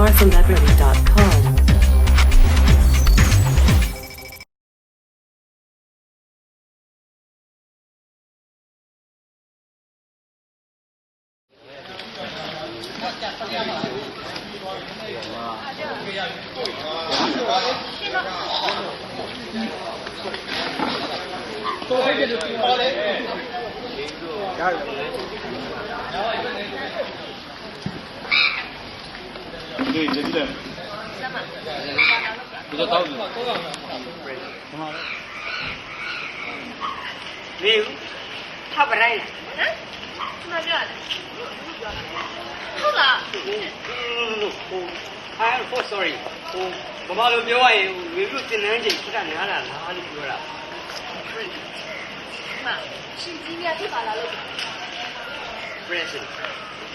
marthameverly.com. 对，你记得。干嘛？你在刀子。干嘛？没有，他不来了。嗯？那这？好了。嗯，我，I'm so sorry。我，我妈都别忘了，没有这两件，其他娘了，哪里有了？妈，是今天去把他弄。Present.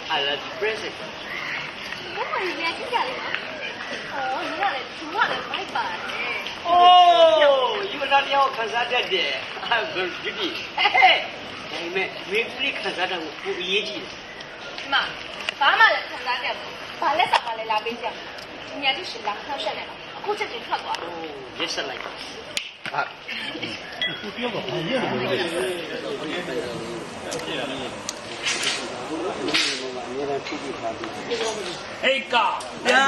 I love you, present. ဘယ်မှာရင်းကြီးကြလဲနော်အော်ညီကလည်းသူကလည်းမိုက်ပါတယ် Oh you are not your ခံစားတတ်တယ် I'm good beauty ဟဲ့ဒါပေမဲ့မေဘူးလေးခံစားတတ်ကိုပိုအရေးကြီးတယ်ဒီမှာဘာမှလည်းခံစားကြဘူးဘာလက်ဆောင်မှလည်းလာပေးကြဘူးညီကတို့ရှင်လာနှောက်ရှက်နေတော့အခုချက်ချင်းထွက်သွား Oh yes I like ဟေး ကာညာ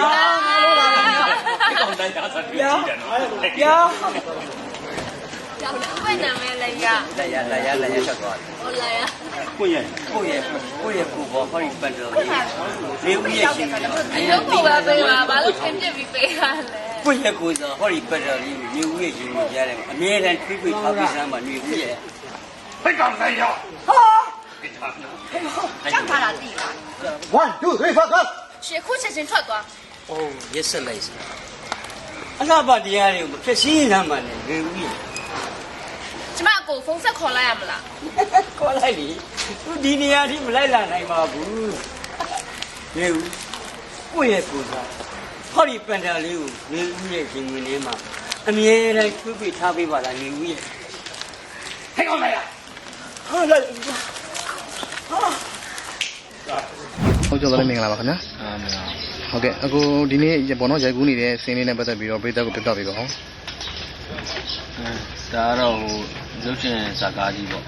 လို့လာဒီကောင်တိုင်းသားစားတွေ့ကြည့်တယ်နော်ပြောကြောက်တယ်ဘယ်နာမည်လဲရလက်ရလက်ရလက်ရချက်သွားတယ်ဟိုလာရကိုရဲ့ကိုယ့်ရဲ့ကိုယ့်ရဲ့ကိုယ်ပေါ်ဟောဒီပတ်တော်လေးလေးဦးရဲ့ရှင်ဒီလိုကိုပဲပေးပါဘာလို့ခင်ပြပြီးပေးရလဲကိုယ့်ရဲ့ကိုယ်ဆိုဟောဒီပတ်တော်လေးလေးဦးရဲ့ရှင်ကိုကြားတယ်အမြဲတမ်းထွေးထွေးထားပြီးစမ်းပါနေဦးရဲ့ဟေးကောင်တိုင်းရောကြော က်ထားတာသိလား One, two, three, four, go! ရှင်အခုချက်ချင်းထွက်သွားအိုးရက်ဆက်လိုက်စအလှပတရားတွေကိုဖြစ်စည်းစမ်းပါနဲ့လေးဦးရဲ့ကျမအကိုဖုန်းဆက်ခေါ်လိုက်ရမလားခေါ်လိုက်လေသူဒီနေရာထိမလိုက်လာနိုင်ပါဘူးလေးဦးကိုယ့်ရဲ့ကိုယ်စားဟောဒီပန်တာလေးကိုလေးဦးရဲ့ရှင်ဝင်ထဲမှာအမြဲတမ်းထွေးထွေးထားပေးပါလားလေးဦးရဲ့ဟေးကောင်တိုင်းရဟာလိုက် ဟုတ်ကြောလည်းမင်္ဂလာပါခင်ဗျာအာမင်ဟုတ်ကဲ့အခုဒီနေ့ဘောနော်ရိုက်ကူးနေတဲ့စင်းလေးနဲ့ပတ်သက်ပြီးတော့ပြည်သက်ကိုပြပြပေးပါအောင်ဒါကတော့ဟိုရုပ်ရှင်ဇာကားကြီးပေါ့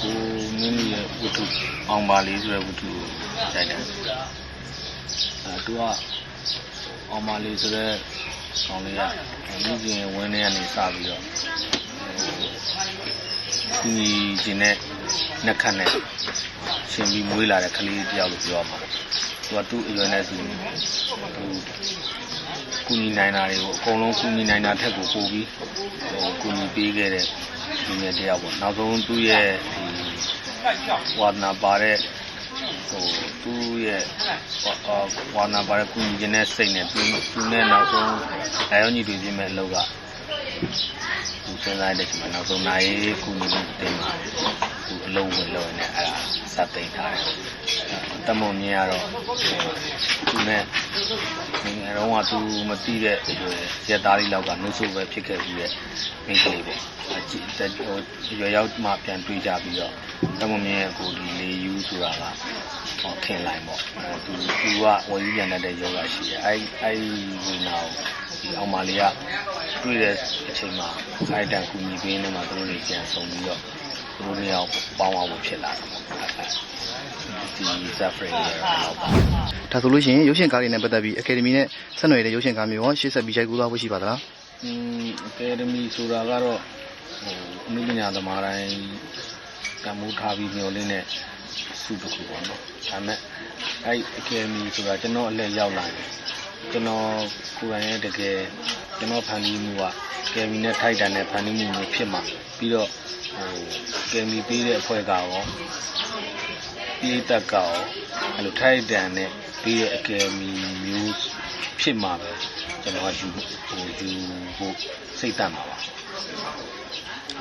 ကိုမင်းကြီးရဲ့ဝတ္ထုအောင်ပါလေးဆိုတဲ့ဝတ္ထုကိုတိုက်တယ်အဲသူကအောင်ပါလေးဆိုတဲ့ကောင်လေးကလူကြီးဝင်းထဲကနေစပြီးတော့ ဟိုညီကျင်တဲ့နှက်ခတ်နဲ့ရှင်ပြီးမွေးလာတဲ့ကလေးတယောက်လို့ပြောရမှာပေါ့သူကသူ့အရွယ်နဲ့သူသူကူညီနိုင်တာတွေကိုအကုန်လုံးကူညီနိုင်တာထက်ကိုပိုပြီးဟိုကူညီပေးခဲ့တဲ့ဒီနေ့တယောက်ပေါ့နောက်ဆုံးသူ့ရဲ့ဒီဝါဒနာပါတဲ့ဟိုသူ့ရဲ့ဝါဒနာပါတဲ့ကူညီခြင်းနဲ့စိတ်နဲ့သူသူနဲ့နောက်ဆုံးအယောညီတွေ့ခြင်းမဲ့အလုပ်က သူစဉ်းစားတဲ့ချိန်မှာနောက်ဆုံးနိုင်ကူညီမှုတင်မှာသူအလုပ်ဝင်လုပ်နေအဲ့ဒါစသိမ့်ထားတယ်တမုံမြင်ကတော့သူနဲ့ငယ်တော့ကသူမသိတဲ့အရွယ်ရက်သားလေးလောက်ကနှုတ်ဆိုပဲဖြစ်ခဲ့ပြီးတဲ့မိန်းကလေးပေါ့အကြည့်ဟိုရွယ်ရောက်မှပြန်တွေးကြပြီးတော့တမုံမြင်ရဲ့ကိုဒီလေယူဆိုတာကဟောခင်လိုက်ပေါ့အဲသူသူကဝယ်ယူပြန်တဲ့ယောဂရှိတယ်အဲအဲဝိနာကိုဒီအောင်မလေးက တွေ့တဲ့အချိန်မှာခိုင်တန်ကူညီပေးနေမှာသူတို့တွေပြန်ဆုံပြီးတော့သူတို့တွေရောက်ပေါင်းအောင်ဖြစ်လာတယ်ပေါ့အဲဒီ suffering တွေတော့ပါဒါဆိုလို့ရှိရင်ရုပ်ရှင်ကားတွေနဲ့ပတ်သက်ပြီးအကယ်ဒမီနဲ့ဆက်နွယ်တဲ့ရုပ်ရှင်ကားမျိုးရောရှေ့ဆက်ပြီးရိုက်ကူးသွားဖို့ရှိပါသလားอืมအကယ်ဒမီဆိုတာကတော့ဟိုအမှုပညာသမားတိုင်းတမိုးထားပြီးမျိုးလေးနဲ့စုတစ်ခုပေါ့နော်ဒါပေမဲ့အဲ့အကယ်ဒမီဆိုတာကျွန်တော်အလက်ရောက်လာတယ်ကျွန်တော်ကိုယ်တိုင်ရဲ့တကယ် ကျွန်တော်ဖန်တီးမှုကအကယ်ဒမီနဲ့ထိုက်တန်တဲ့ဖန်တီးမှုမျိုးဖြစ်မှာပြီးတော့ဟိုအကယ်ဒမီပေးတဲ့အဖွဲ့ကရောပြည်သက်ကရောအဲ့လိုထိုက်တန်တဲ့ပြီးတဲ့အကယ်ဒမီမျိုးဖြစ်မှာပဲကျွန်တော်ကယူဖို့ဟိုယူဖို့စိတ်တတ်မှာပါ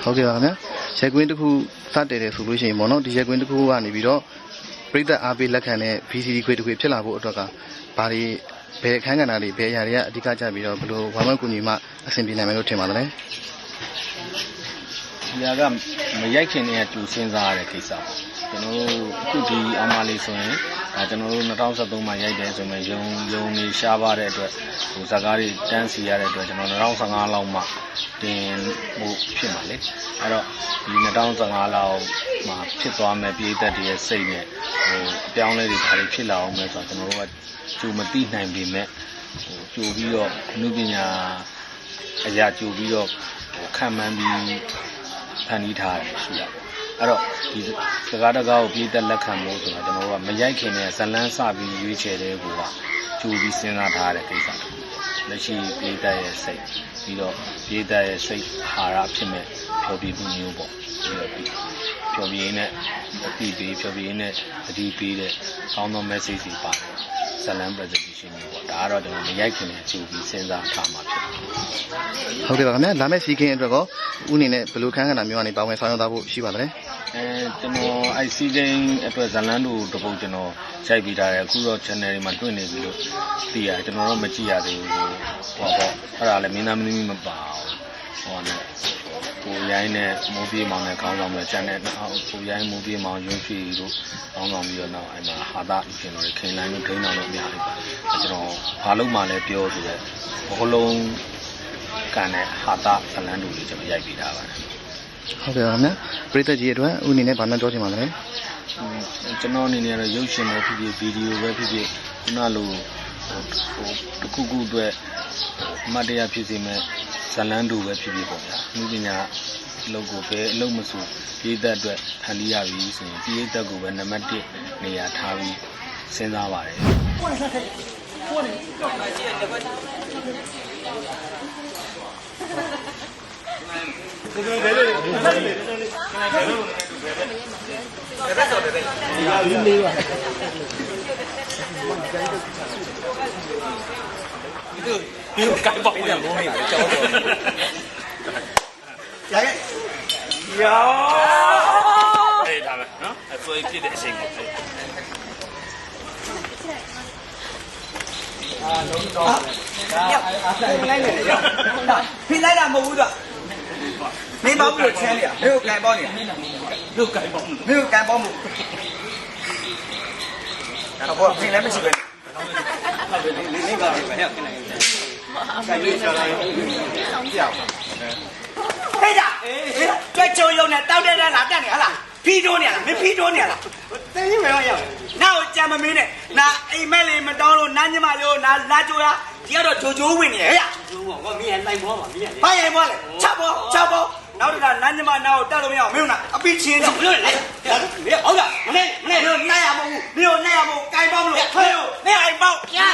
ဟုတ်ကဲ့ပါခင်ဗျာရိုက်ကွင်းတစ်ခုစတယ်တယ်ဆိုလို့ရှိရင်ပေါ့နော်ဒီရိုက်ကွင်းတစ်ခုကနေပြီးတော့ ပြည်သက်အားပေးလက်ခံတဲ့ VCD ခွေတစ်ခွေဖြစ်လာဖို့အတွက်ကဘာတွေဘယ်အခန်းကဏ္ဍတွေဘယ်အရာတွေကအဓိကကျပြီးတော့ဘယ်လိုဝမ်းဝမ်းကူညီမှအဆင်ပြေနိုင်မယ်လို့ထင်ပါသလဲဒီဟာကမရိုက်ခင်တည်းကကြိုစဉ်းစားရတဲ့ကိစ္စပေါ့ကျွန်တော်တို့အခုဒီအောင်မလေးဆိုရင် ဒါကျွန်တော်တို့2013မှာရိုက်တယ်ဆိုရင်ယုံယုံနေရှားပါတဲ့အတွက်ဟိုဇာတ်ကားတွေတန်းစီရတဲ့အတွက်ကျွန်တော်2015လောက်မှတင်ဖို့ဖြစ်မှာလေအဲ့တော့ဒီ2015လောက်မှာဖြစ်သွားမယ်ပြည်သက်တွေရဲ့စိတ်နဲ့ဟိုအပြောင်းလဲတွေဒါတွေဖြစ်လာအောင်မယ်ဆိုတော့ကျွန်တော်တို့ကကြိုမသိနိုင်ပေမဲ့ဟိုကြိုပြီးတော့အမှုပညာအရာကြိုပြီးတော့ဟိုခံမှန်းပြီးဖန်တီးထားတယ်ရှိရပါ အဲ့တော့ဒီစကားတကားကိုပြည်သက်လက်ခံဖို့ဆိုတာကျွန်တော်တို့ကမရိုက်ခင်နဲ့ဇလန်းစပြီးရွေးချယ်တဲ့ကိုကကြိုပြီးစဉ်းစားထားတဲ့ကိစ္စတစ်ခုလက်ရှိပြည်သက်ရဲ့စိတ်ပြီးတော့ပြည်သက်ရဲ့စိတ်ဟာရဖြစ်မဲ့ဖြောပြမှုမျိုးပေါ့ပြီးတော့ဒီဖြောပြင်းနဲ့အတိပေးဖြောပြင်းနဲ့အတိပေးတဲ့ကောင်းသော message တွေပါတယ် ဇလန်း presentation မျိုးပေါ့ဒါကတော့ကျွန်တော်မရိုက်ခင်နဲ့ကြိုပြီးစဉ်းစားထားမှာဖြစ်တယ်ဟုတ်ကဲ့ပါခင်ဗျာလာမယ့်စီကင်းအတွက်ကောဥအနေနဲ့ဘယ်လိုခန်းကဏ္ဍမျိုးကနေပါဝင်ဆောင်ရွက်သားဖို့ရှိပါသလဲအဲကျွန်တော်အိုက်စီဒိန်အတွက်ဇလန်းတို့တစ်ပုတ်ကျွန်တော်ရိုက်ပြီးထားတယ်အခုတော့ channel တွေမှာတွေ့နေပြီလို့သိရတယ်ကျွန်တော်တော့မကြည့်ရသေးဘူးဟိုဟောပေါ့အဲ့ဒါလည်းမင်းသားမင်းသမီးမပါဘူးဟောနဲ့ ကိုရိုင်းနဲ့မိုးပြေးမောင်နဲ့ခေါင်းဆောင်နဲ့ channel ကိုရိုင်းမိုးပြေးမောင်ရွှေဖြီတို့ခေါင်းဆောင်ပြီးတော့နောက်အဲ့မှာဟာတာကျွန်တော်ခင်လိုင်းတို့ဒိန်းတော်တို့အများကြီးပါကျွန်တော်ဘာလို့မှလည်းပြောဆိုတဲ့ဘလုံးကန်တဲ့ဟာတာဇလန်းတို့လေးကျွန်တော်ရိုက်ပြီးထားပါတယ်ဟုတ်ကဲ့ပါခင်ဗျာပရိသတ်ကြီးအတွက်ဥအနေနဲ့ဗာများပြောချင်ပါသလဲอืมကျွန်တော်အနေနဲ့ကတော့ရုပ်ရှင်ပဲဖြစ်ဖြစ်ဗီဒီယိုပဲဖြစ်ဖြစ်ခုနလိုဟိုဟိုတစ်ခုခုအတွက်အမတ်တရားဖြစ်စေမဲ့ ဇလန်းတူပဲဖြစ်ဖြစ်ပေါ့ဗျာ။ဒီပညာအလုပ်ကိုပဲအလုပ်မဆိုပြည်သက်အတွက်ဖန်တီးရပြီဆိုရင်ပြည်သက်ကိုပဲနံပါတ်1နေရာထားပြီးစဉ်းစားပါတယ်ဒီ ကိုကိုက်ပေါက်ပြန်မိုးနေတယ်ကြောက်တော့ရခဲ့ရောအေးဒါပဲနော်အစိုးရဖြစ်တဲ့အချိန်ကိုဖိလိုက်တာမဟုတ်ဘူးတော့မင်းပေါ့ဘူးလို့ချမ်းနေတာမင်းကိုကန်ပေါနေတယ်လူကိုက်ပေါက်မင်းကိုကန်ပေါမှုအဲ့တော့ဖိလည်းမရှိပဲ ဟုတ်တယ်လေးလေးပါပဲဟဲ့ခင်ဗျာဆိုင်လေးချလာကြောက်ဟဲ့ဒါကြွချုံယုံနဲ့တောက်တဲ့တဲ့လာတက်နေဟလားဖီးတိုးနေရလားမင်းဖီးတိုးနေရလားတင်းရင်ပဲရောက်နောက်ကြံမမင်းနဲ့နာအိမ်မက်လေးမတောင်းလို့နားညမလေးကိုနာလာကြိုးရဒီကတော့ဂျိုဂျိုးဝင်နေဟဲ့ကျိုးပေါ့မင်းရဲ့လိုက်ပေါ်ပါမင်းရဲ့ဘာရင်ဘောလဲချက်ဘောချက်ဘော နောက်တခါနန်းညမနာကိုတက်လို့မရအောင်မင်းတို့အပိချင်းတော့ဘလို့လဲဟုတ်တာမနေ့မနေ့မင်းတို့နိုင်ရမဟုတ်ဘူးမင်းတို့နိုင်ရမဟုတ်ကိုင်ပေါင်းမလို့ဖေးတို့မင်းအိုင်ပေါင်းပြာ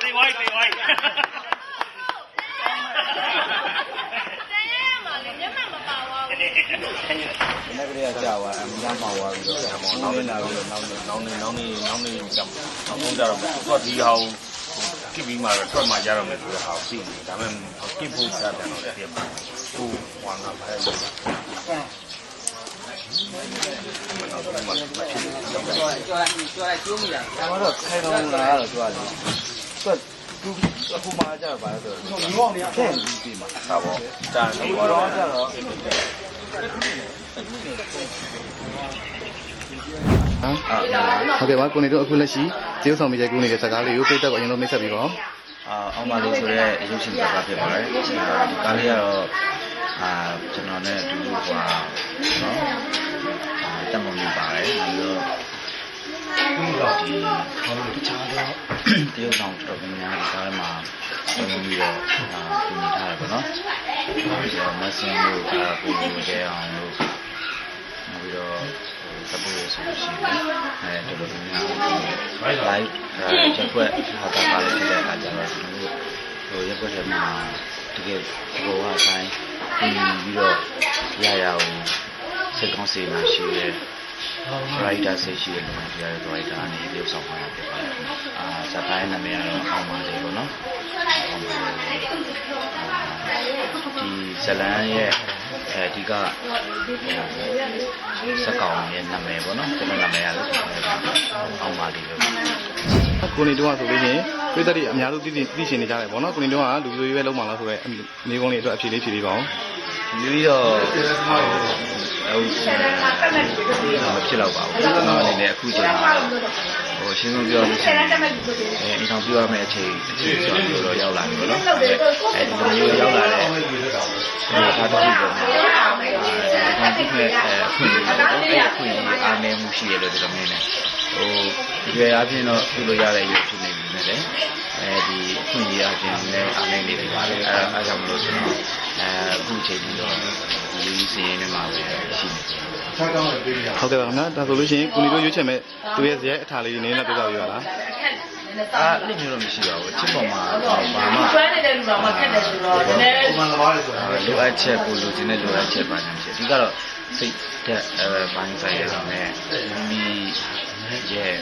တေးဝိုင်းတေးဝိုင်း တန်ရရမှာလေမျက်မှန်မပါသွားဘူး နေ့က လေးကကြာသွားအများမှသွားပြီးတော့နောက်နေလာပြီးတော့နောက်နေနောက်နေနောက်နေနောက်နေကြောက်နောက်ဆုံးကြတော့သူကဒီဟောင်းကိပြီးမှတော့ထွက်မှရတော့မယ်ဆိုတဲ့ဟာကိုသိနေဒါပေမဲ့ကိဖို့စတယ်တော့တည်းမှာကိုဝါနာဖဲလို့နောက်တော့မှဖြစ်တယ်ကျော်ကျော်ကျော်လိုက်ကျိုးမိတာကျွန်တော်တော့ခိုင်တော်လာတော့ကြွားတယ်သူကသူအခုမှကြာပါတော့ဆိုတော့ငေါ့နေတယ်ပြီးမှာဒါပေါ့ကြာနေတော့တော့ကြတော့ ဟမ်ဟုတ်ကဲ့ပါကိုနေတို့အခုလက်ရှိကျေးဇူးဆောင်မိတဲ့ကိုနေတဲ့စကားလေးကိုပြတ်တော့အရင်ဆုံးမိတ်ဆက်ပြီးပါဦးအာအောင်ပါလို့ဆိုရဲအရုပ်ရှင်ပြတာဖြစ်ပါတယ်ဒီကားလေးကတော့အာကျွန်တော်နဲ့အတူတူဟွာနော်အာတက်မမြင်ပါတယ်ပြီးတော့ ဒီတခြားတော့တရုတ်ဆောင်တော်တော်များများဒီကားမှာဝင်ပြီးတော့အာပြင်နေထားတယ်ပေါ့နော်ပြီးတော့မဆင်းလို့အာပုံပြတဲ့အောင်လို့နောက်ပြီးတော့စပူရဆိုလို့ရှိရင်အဲတော်တော်များများ live ချက်ွက်ဟာတာပါလေဖြစ်တဲ့အခါကျတော့ကျွန်တော်တို့ဟိုရက်ွက်ထဲမှာတကယ်ဘောအတိုင်းပြီးတော့ရရအောင်စိတ်ကောင်းစေမှရှိ ရဲ writer စိတ်ရှိတဲ့လူတွေရတဲ့ writer အနေနဲ့ဆောင်ပါဖြစ်ပါတယ်အာစတိုင်းနာမည်ကတော့အောင်ပါလေပေါ့နော်အောင်ပါလေဒီဇလန်ရဲ့အဲဒီကစက်ကောင်ရဲ့နာမည်ပေါ့နော်ကျွန်တော်နာမည်ရလို့အောင်ပါလေပဲကိုနေတော့ဆိုလို့ရှိရင်ပြည့်တဲ့တွေအများစုသိသိသိရှင်နေကြတယ်ပေါ့နော်ကိုနေတော့ကလူမျိုးရေးပဲလုံးမလားဆိုတော့နေကုန်းလေးအတွက်အဖြေလေးဖြေပေးပါဦးမျိုးကြီးတော့ဟု တ်မဖြစ်တော့ပါဘူးကျွန်တော်အနေနဲ့အခုချိန်မှာဟိုရှင်းဆုံးပြောလို့ရှိရင်အဲအင်ဆောင်ပြရမယ့်အချိန်အချိန်ဆိုတော့ရောက်လာပြီနော်အဲဒီလိုမျိုးရောက်လာတဲ့ဒီဟာတစ်ခုပေါ့နော်အဲဒီကမဲ့အခွင့်အရေးပေါ့အဲဒီအခွင့်အရေးအားနည်းမှုရှိရလို့ဒီလိုမျိုးနဲ့ ဟိုဒီရွယ်အပြင်တော့ပြုလို့ရတဲ့ရွယ်ဖြစ်နေပြီနဲ့လေအဲဒီအခွင့်အရေးအပြင်လည်းအားနည်းနေပြီပါလေအဲအဲကြောင့်မလို့ကျွန်တော်အဲအခုချိန်ပြီးတော့ဒီစီရင်နေမှာပဲရှိနေတယ်ဟုတ်ကဲ့ပါခင်ဗျာဒါဆိုလို့ရှိရင်ကိုနီတို့ရွေးချယ်မဲ့သူရဲ့ဇယက်အထာလေးတွေနည်းနည်းပြောပြပြပါလားအာအဲ့လိုမျိုးတော့မရှိပါဘူးချစ်ပေါ်မှာဘာမှကျွမ်းနေတဲ့လူတော်မှခက်တယ်ဆိုတော့နည်းနည်းလိုအပ်ချက်ကိုလိုချင်တဲ့လိုအပ်ချက်ပါနေဖြစ်အဓိကတော့စိတ်တက်အဲဘိုင်းဆိုင်ရတာနဲ့မိ ရဲ့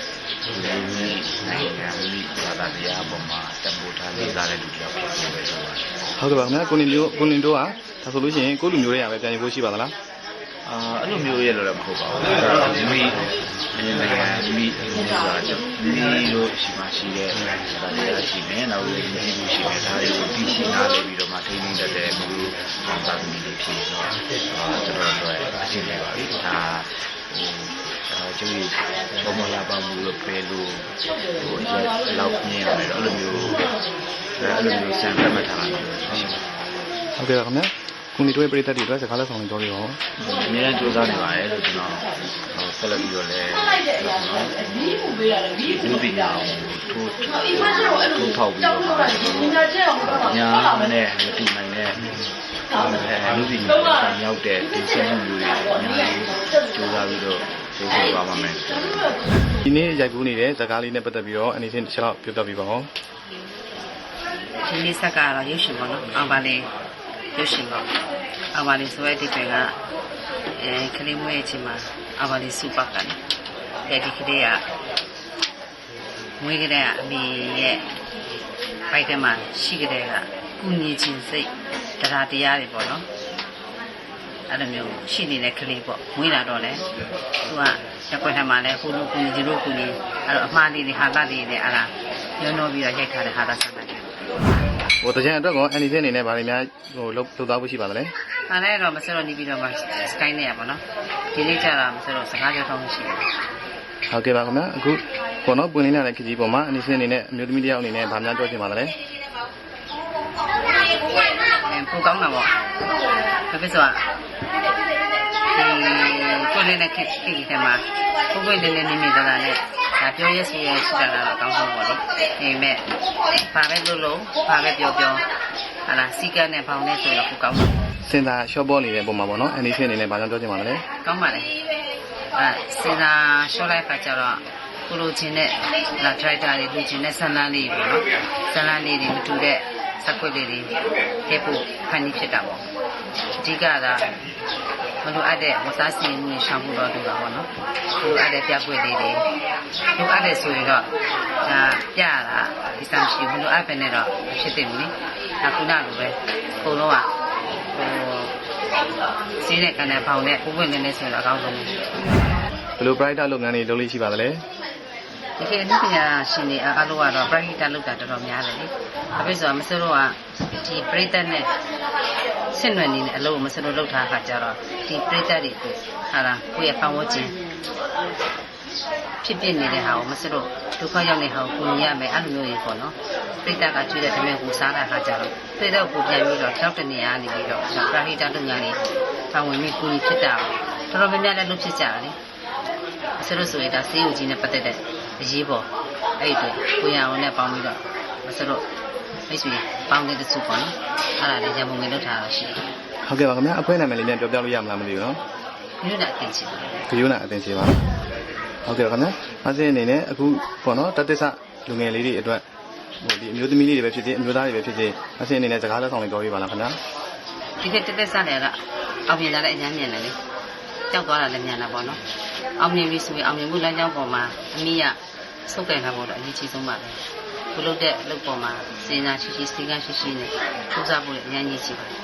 လူမျိုးနိုင်ငံမိဘာသာတရားပေါ်မှာတံပိုးထားလေးစားတဲ့လူတယောက်ဖြစ်နေပဲဆိုတော့ဟုတ်ကဲ့ပါခင်ဗျာကိုနီမျိုးကိုနီတို့ကဒါဆိုလို့ရှိရင်ကိုလူမျိုးတွေကပဲပြန်ရဖို့ရှိပါသလားအာအဲ့လိုမျိုးရဲ့လို့လည်းမဟုတ်ပါဘူးအဲ့တော့မိမိနိုင်ငံမိဆိုတာမိတို့ရှိမှရှိတဲ့ဒါတရားရှိမယ်နောက်လည်းမိမှုရှိမယ်ဒါတွေကိုသိရှိနားလည်ပြီးတော့မှထိန်းသိမ်းတတ်တဲ့မျိုးသာသမီတွေဖြစ်တော့အာကျွန်တော်တို့အရှင်းနေပါပြီဒါဟို အာကျိုးဘောမလာပါမှုလို့ပဲလို့ဟိုရက်လောက်မြင်ရတယ်အဲ့လိုမျိုးအဲ့လိုမျိုးစံသတ်မှတ်ထားတာမျိုးရှိတယ်ဟုတ်ကဲ့ပါခင်ဗျာကိုနီတို့ရဲ့ပြည်သက်တွေအတွက်စကားလက်ဆောင်လေးပြောပြပါဦးအများကြီးစူးစမ်းနေပါတယ်လို့ကျွန်တော်ဟိုဆက်လက်ပြီးတော့လည်းကျွန်တော်ဒီမှုပေးရတယ်ဒီဒီပညာကိုထိုးထိုးထောက်ပြီးတော့ပါညာမနဲ့မတူနိုင်တဲ့အဲလူစီမျိုးဆံရောက်တဲ့ဒီစံမှုတွေအများကြီးစူးစမ်းပြီးတော့ စူးစမ်းပါပါမယ်ဒီနေ့ရိုက်ကူးနေတဲ့ဇာကားလေးနဲ့ပတ်သက်ပြီးတော့အနေချင်းတစ်ချက်တော့ပြောပြပြပါဦးဒီနေ့ဆက်ကတော့ရုပ်ရှင်ပေါ့နော်အောင်ပါလေရုပ်ရှင်ပေါ့အောင်ပါလေဆိုတဲ့ဒီပင်ကအဲကလေးမွေးအချိန်မှာအောင်ပါလေစူပါကန်အဲဒီကလေးကမွေးကလေးကအမေရဲ့ဘိုက်ထဲမှာရှိကလေးကကုညီခြင်းစိတ်တရားတရားတွေပေါ့နော် အဲ့လိုမျိုးရှိနေတဲ့ကလေးပေါ့မွေးလာတော့လေသူကရက်ွက်ထဲမှာလဲဟိုလိုကုညီဒီလိုကုညီအဲ့တော့အမှားလေးတွေဟာကလေးတွေအဲ့ဒါညှောနှောပြီးတော့ရိုက်ထားတဲ့ဟာသာဆန္ဒတယ်ဟိုတကြံအတွက်ကောအနေချင်းအနေနဲ့ဗားတွေများဟိုလှုပ်လှုပ်သားဖို့ရှိပါသလဲ။အားလည်းတော့မစတော့နေပြီးတော့မှ sky နဲ့ရပါတော့။ဒီနေ့ကျတော့မစတော့စကားပြောတော့မရှိဘူးဟုတ်ကဲ့ပါခင်ဗျာအခုပေါ့နော်ပွင့်လင်းလာတဲ့ခကြီးပေါ်မှာအနေချင်းအနေနဲ့အမျိုးသမီးတစ်ယောက်အနေနဲ့ဗာများပြောချင်ပါသလဲ။အဲပူကောင်းတာပေါ့။ဒါပဲဆိုတော့ဒီ ကိုလေးနဲ့ခက်ခက်ဒီထဲမှာကိုကိုလေးနဲ့နေနေတာလည်းဒါပြောရစီရရှိတာတော့အကောင်းဆုံးပေါ့လေ။အဲမဲ့ဘာပဲလို့လို့ဘာပဲပြောပြောဟာလားစီကန်းနဲ့ပေါင်းနေဆိုတော့ပူကောင်းတယ်စင်သာရှော့ပေါ်နေတဲ့ပုံမှာပေါ့နော်အနေချင်းအနေနဲ့ဗာများပြောချင်ပါသလဲ။ကောင်းပါလေ။အဲစေနာရှော့လိုက်ခါကျတော့ကိုလိုချင်တဲ့လာဒရိုက်တာတွေလူချင်တဲ့ဆန္ဒလေးပေါ့နော်။ဆန္ဒလေးတွေမတူတဲ့စက်ခွက်လေးတွေထည့်ဖို့ဖန်တီးဖြစ်တာပေါ့။အဓိကက မလိုအပ်တဲ့ဝစားစီရင်မှုတွေရှောင်ဖို့တော့လိုတာပေါ့နော်။လိုအပ်တဲ့ပြပွက်လေးတွေလိုအပ်တဲ့ဆိုရင်တော့ဒါပြရတာဒီစမ်းရှိဘူးမလိုအပ်ပဲနဲ့တော့မဖြစ်သင့်ဘူးလေ။ဒါခုနလိုပဲအကုန်လုံးကဟိုစီးတဲ့ကန်တဲ့ပေါင်နဲ့ပုံပွင့်နေနေဆိုတော့အကောင်းဆုံးပဲဘယ်လို brighter လုပ်ငန်းတွေလုပ်လို့ရှိပါသလဲဒီခေတ်အနုပညာရှင်တွေအားလုံးကတော့ပရိသတ်လောက်တာတော်တော်များတယ်လေ။ဒါပေမဲ့ဆိုမစလို့ကဒီပရိသတ်နဲ့ ဆင့်နွယ်နေတဲ့အလုပ်ကိုမစလို့လောက်ထားခါကြတော့ဒီပရိသတ်တွေကိုဟာလားကိုယ့်ရဲ့ပတ်ဝန်းကျင်ဖြစ်ဖြစ်နေတဲ့ဟာကိုမစလို့ဒုက္ခရောက်နေတဲ့ဟာကိုကိုရမယ်အဲ့လိုမျိုးကြီးပေါ့နော်။ပရိသတ်ကကျွေးတဲ့တမန်ကိုစားတာခါကြတော့ပရိသတ်ကိုပြန်ပြီးတော့တောက်တနေရနေပြီးတော့ပရိသတ်လုပ်ငန်းတွေပါဝင်ပြီးကိုကြီးဖြစ်တာတော်တော်များများလည်းလုပ်ဖြစ်ကြတယ်လေဆရဆိုရင်ဒါစေးဥကြီးနဲ့ပတ်သက်တဲ့အရေးပေါ်အဲ့ဒီကိုရအောင်နဲ့ပေါင်းပြီးတော့မဆလို့ မိတ်ဆွေပေါင်းတဲ့တစုပေါ့နော်အဲ့ဒါလည်းရံပုံငွေလောက်ထားတာရှိတယ်ဟုတ်ကဲ့ပါခင်ဗျာအဖွဲနာမည်လေးများပြောပြလို့ရမလားမသိဘူးနော်မြို့နယ်အသိချင်ပါဂယုဏအတင်စီပါဟုတ်ကဲ့ပါခင်ဗျာအစင်းအနေနဲ့အခုပေါ့နော်တသစ္စာလူငယ်လေးတွေအတွက်ဟိုဒီအမျိုးသမီးလေးတွေပဲဖြစ်ဖြစ်အမျိုးသားတွေပဲဖြစ်ဖြစ်အစင်းအနေနဲ့စကားလက်ဆောင်လေးပြောပြပါလားခင်ဗျာဒီကတက်တက်ဆက်တယ်ကအောင်မြင်လာတဲ့အញ្ញမ်းမြင်တယ်လေကြောက်သွားတာလည်းမြန်တာပေါ့နော်အောင်မြင်ပြီဆိုရင်အောင်မြင်မှုလမ်းကြောင်းပေါ်မှာအမိရစုပ်ကင်တာပေါ့တော့အရေးကြီးဆုံးပါပဲ ဘုလုပ်တဲ့အလုပ်ပေါ်မှာစဉ်းစားရှိရှိစိတ်ကရှိရှိနဲ့စူးစမ်းဖို့လည်းအများကြီးကြီးပါတယ်